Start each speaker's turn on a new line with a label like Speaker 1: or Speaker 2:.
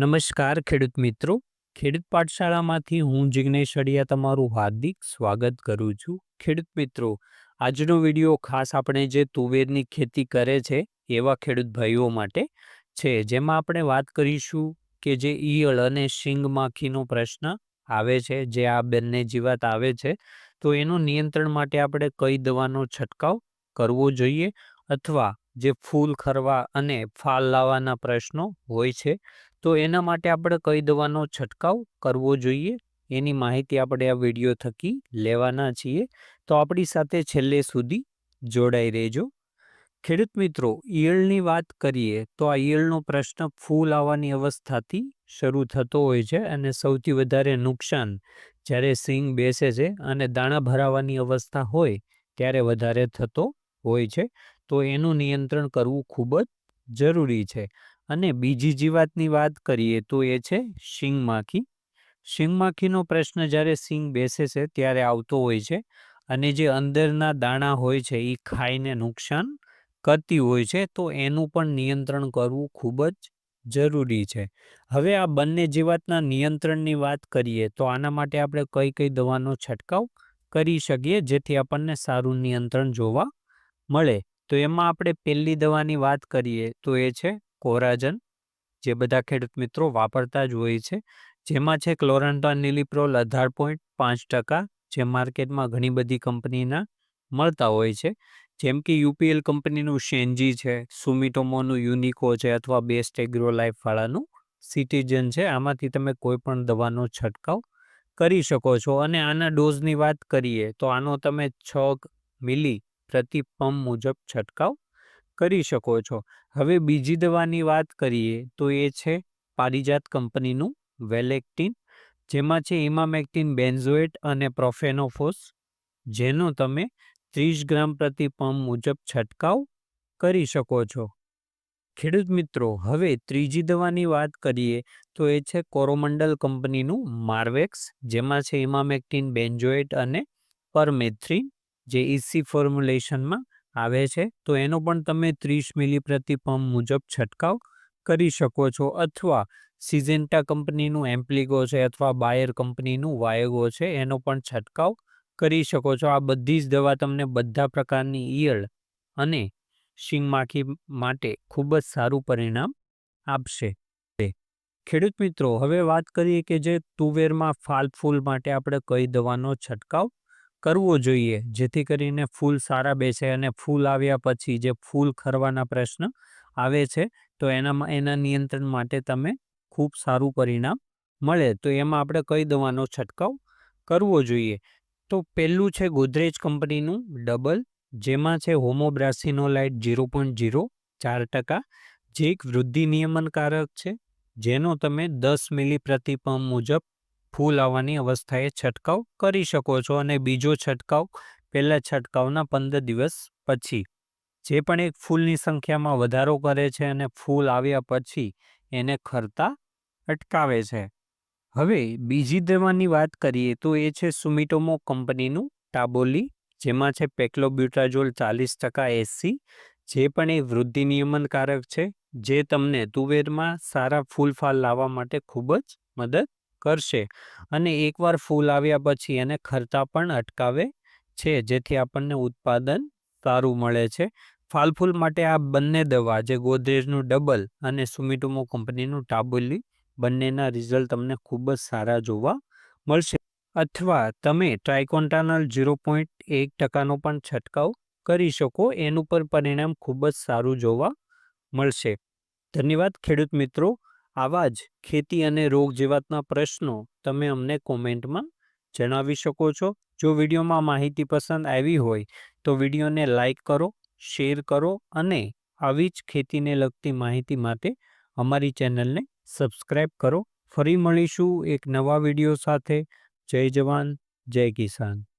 Speaker 1: નમસ્કાર ખેડૂત મિત્રો. ખેડૂત પાઠશાળામાંથી હું જિગ્નેશ અડિયા તમારું હાર્દિક સ્વાગત કરું છું. ખેડૂત મિત્રો, આજનો વીડિયો ખાસ આપણે જે તુવેરની ખેતી કરે છે, એવા ખેડૂત ભાઈઓ માટે છે. જેમાં આપણે વાત કરીશું કે જે ઈયળ અને શિંગ માખીનો પ્રશ્ન આવે છે, જે આ બંને જીવાત આવે છે. તો એનું નિયંત્રણ માટે આપણે કઈ દવાનો છંટકાવ કરવો જોઈએ? અથવા જે ફૂલ ખરવા અને ફાલ લાવવાના પ્રશ્નો હોય છે. તો એના માટે આપણે કઈ દવાનો છંટકાવ કરવો જોઈએ? એની માહિતી આપણે આ વીડિયો થકી લેવાના છીએ. તો આપણી સાથે છેલ્લે સુધી જોડાઈ રહેજો. ખેડૂત મિત્રો, ઈયળની વાત કરીએ તો આ ઈયળનો પ્રશ્ન ફૂલ આવવાની અવસ્થાથી શરૂ થતો હોય છે અને સૌથી વધારે નુકસાન જ્યારે સિંગ બેસે છે અને દાણા ભરાવાની અવસ્થા હોય ત્યારે વધારે થતો હોય છે. તો એનું નિયંત્રણ કરવું ખૂબ જ જરૂરી છે. અને બીજી જીવાતની વાત કરીએ તો એ છે શિંગમાખી. માખી શીંગ માખીનો પ્રશ્ન જ્યારે સિંગ બેસે છે ત્યારે આવતો હોય છે અને જે અંદરના દાણા હોય છે એ ખાઈને નુકસાન કરતી હોય છે તો એનું પણ નિયંત્રણ કરવું ખૂબ જ જરૂરી છે. હવે આ બંને જીવાતના નિયંત્રણની વાત કરીએ તો આના માટે આપણે કઈ કઈ દવાનો છંટકાવ કરી શકીએ જેથી આપણને સારું નિયંત્રણ જોવા મળે. તો એમાં આપણે પહેલી દવાની વાત કરીએ તો એ છે કોરાજન, જે બધા ખેડૂત મિત્રો વાપરતા જ હોય છે. જેમાં છે ક્લોરન્ટોન નિલિપ્રોલ અઢાર પોઈન્ટ પાંચ ટકા, જે માર્કેટમાં ઘણી બધી કંપનીના મળતા હોય છે. જેમ કે યુપીએલ કંપનીનું શેન્જી છે, સુમિટોમોનું યુનિકો છે અથવા બેસ્ટ એગ્રો લાઈફવાળાનું સિટીઝન છે. આમાંથી તમે કોઈ પણ દવાનો છંટકાવ કરી શકો છો. અને આના ડોઝની વાત કરીએ તો આનો તમે છ મિલી પ્રતિ પંપ મુજબ છંટકાવ કરી શકો છો. હવે બીજી દવાની વાત કરીએ તો એ છે પારિજાત કંપનીનું વેલેક્ટિન, જેમાં છે ઇમામેક્ટિન બેન્ઝોએટ અને પ્રોફેનોફોસ, જેનો તમે ત્રીસ ગ્રામ પ્રતિ પંપ મુજબ છંટકાવ કરી શકો છો. ખેડૂત મિત્રો, હવે ત્રીજી દવાની વાત કરીએ તો એ છે કોરોમંડલ કંપનીનું માર્વેક્સ, જેમાં છે ઇમામેક્ટિન બેન્જોએટ અને પરમેથ્રીન. જે ઇસી ફોર્મ્યુલેશનમાં આવે છે, તો એનો પણ તમે ત્રીસ મિલી પ્રતિ પંપ મુજબ છંટકાવ કરી શકો છો. અથવા સિઝેન્ટા કંપનીનું એમ્પ્લિગો છે, અથવા બાયર કંપનીનું વાયગો છે, એનો પણ છંટકાવ કરી શકો છો. આ બધી જ દવા તમને બધા પ્રકારની ઈયળ અને શિંગમાખી માટે ખૂબ જ સારું પરિણામ આપશે. ખેડૂત મિત્રો, હવે વાત કરીએ કે જે તુવેરમાં ફાલ ફૂલ માટે આપણે કઈ દવાનો છંટકાવ કરવો જોઈએ, જેથી કરીને ફૂલ સારા બેસે અને ફૂલ આવ્યા પછી જે ફૂલ ખરવાના પ્રશ્ન આવે છે, તો એનામાં, એના નિયંત્રણ માટે તમે ખૂબ સારું પરિણામ મળે. તો એમાં આપણે કઈ દવાનો છંટકાવ કરવો જોઈએ? તો પહેલું છે ગોદરેજ કંપનીનું ડબલ, જેમાં છે હોમોબ્રાસિનોલાઇટ ઝીરો પોઈન્ટ ઝીરો ચાર ટકા, જે એક વૃદ્ધિ નિયમનકારક છે, જેનો તમે દસ મિલી પ્રતિપંપ મુજબ ફૂલ આવવાની અવસ્થાએ છંટકાવ કરી શકો છો અને બીજો છંટકાવ પહેલા છંટકાવના પંદર દિવસ પછી. જે પણ એક ફૂલની સંખ્યામાં વધારો કરે છે અને ફૂલ આવ્યા પછી એને ખરતા અટકાવે છે. હવે બીજી દવાની વાત કરીએ તો એ છે સુમિટોમો કંપનીનું ટાબોલી, જેમાં છે પેક્લોબ્યુટાજોલ ચાલીસ ટકા એસી, જે પણ એ વૃદ્ધિ નિયમનકારક છે, જે તમને તુવેરમાં સારા ફૂલ ફાલ લાવવા માટે ખૂબ જ મદદ કરશે અને એકવાર ફૂલ આવ્યા પછી એને ખર્ચા પણ અટકાવે છે. જેથી આપણને ઉત્પાદન સારું મળે છે. ફાલફૂલ માટે આ બંને દવા, જે ગોદરેજનું ડબલ અને સુમિટોમો કંપનીનું ટાબોલી, બંનેના રિઝલ્ટ તમને ખૂબ જ સારા જોવા મળશે. અથવા તમે ટ્રાઇકોન્ટાનલ ઝીરો પોઈન્ટ એક ટકાનો પણ છંટકાવ કરી શકો. એનું પણ પરિણામ ખૂબ જ સારું જોવા મળશે. ધન્યવાદ ખેડૂત મિત્રો. આવા જ ખેતી અને રોગ જીવાતના પ્રશ્નો તમે અમને કોમેન્ટમાં જણાવી શકો છો. જો વિડીયોમાં માહિતી પસંદ આવી હોય, તો વિડીયોને લાઇક કરો, શેર કરો અને આવી જ ખેતીને લગતી માહિતી માટે અમારી ચેનલને સબસ્ક્રાઈબ કરો. ફરી મળીશું એક નવા વીડિયો સાથે. જય જવાન, જય કિસાન.